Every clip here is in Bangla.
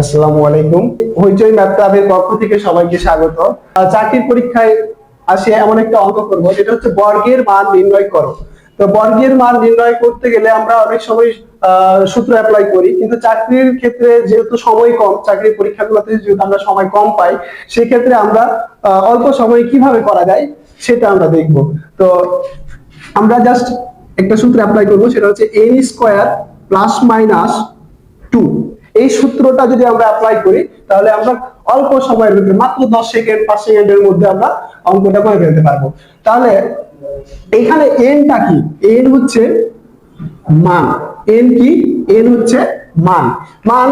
আসসালামু আলাইকুম। হইচই ম্যাথ পক্ষ থেকে সবাইকে স্বাগত। চাকরির পরীক্ষায় আসে এমন একটা অঙ্ক করব, যেটা হচ্ছে বর্গের মান নির্ণয় করো। তো বর্গের মান নির্ণয় করতে গেলে আমরা অনেক সময় সূত্র অ্যাপ্লাই করি, কিন্তু চাকরির ক্ষেত্রে যেহেতু সময় কম, চাকরির পরীক্ষাগুলোতে যেহেতু আমরা সময় কম পাই, সেক্ষেত্রে আমরা অল্প সময়ে কীভাবে করা যায় সেটা আমরা দেখব। তো আমরা জাস্ট একটা সূত্র অ্যাপ্লাই করব, সেটা হচ্ছে N square plus minus two এই সূত্রটা যদি আমরা অ্যাপ্লাই করি, তাহলে আমরা অল্প সময়ের ভিতরে মাত্র দশ সেকেন্ড পাঁচ সেকেন্ডের মধ্যে আমরা অঙ্কটা করে ফেলতে পারব। তাহলে এখানে এনটা কি? এন হচ্ছে মান। এন কি? এন হচ্ছে মান। মান,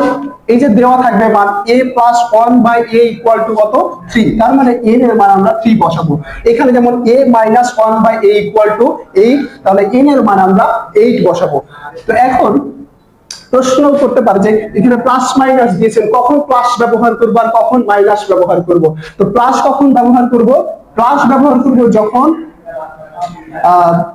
এই যে দেওয়া থাকবে মান A plus one by A equal to কত? থ্রি তার মানে এন এর মান আমরা থ্রি বসাবো। এখানে যেমন A minus one by A equal to eight তাহলে এন এর মান আমরা এইট বসাবো। তো এখন প্রশ্ন করতে পারে যে এখানে প্লাস মাইনাস দিয়েছেন, কখন প্লাস ব্যবহার করব আর কখন মাইনাস ব্যবহার করব? তো প্লাস কখন ব্যবহার করব? প্লাস ব্যবহার করব যখন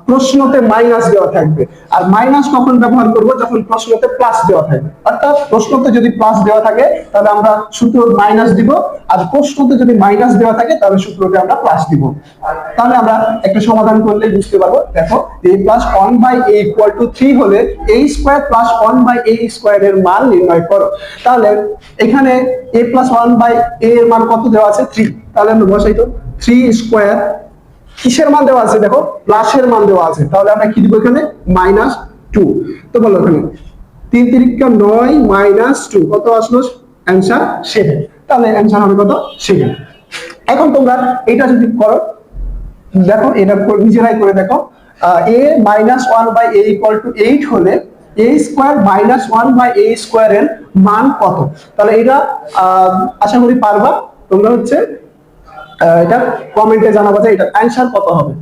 প্রশ্নতে মাইনাস দেওয়া থাকবে। আর মাইনাস কখন ব্যবহার করব? যখন প্রশ্নতে প্লাস দেওয়া থাকবে। অর্থাৎ প্রশ্নতে যদি প্লাস দেওয়া থাকে, তাহলে আমরা সূত্র মাইনাস দিব। আর প্রশ্নতে যদি মাইনাস দেওয়া থাকে, তাহলে সূত্রতে আমরা প্লাস দিব। তাহলে আমরা একটা সমাধান করলে বুঝতে পারব। দেখো A plus one by A equal to three হলে A square plus one by A square এর মান নির্ণয় করো। তাহলে এখানে A plus one by A এর মান কত দেওয়া আছে? থ্রি তাহলে আমরা বসাই তো থ্রি স্কোয়ার কিসের মান দেওয়া আছে দেখো? প্লাসের মান দেওয়া আছে। তাহলে আমরা কি দিব এখানে? Minus two. তো বলো এখানে। তিন তিরিকা নয় মাইনাস টু। কত আসলো? Answer seven. তাহলে অ্যান্সার হবে কত? সেভেন। এখন তোমরা এটা যদি করো, দেখো, এটা নিজেরাই করে দেখো। A minus one by A equal to eight হলে A square minus one by A square এর মান কত? তাহলে এটা আশা করি পারবা। তোমরা হচ্ছে এটা কমেন্টে জানাব যে এটা অ্যান্সার কত হবে?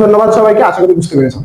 ধন্যবাদ সবাইকে আশা করি বুঝতে পেরেছ।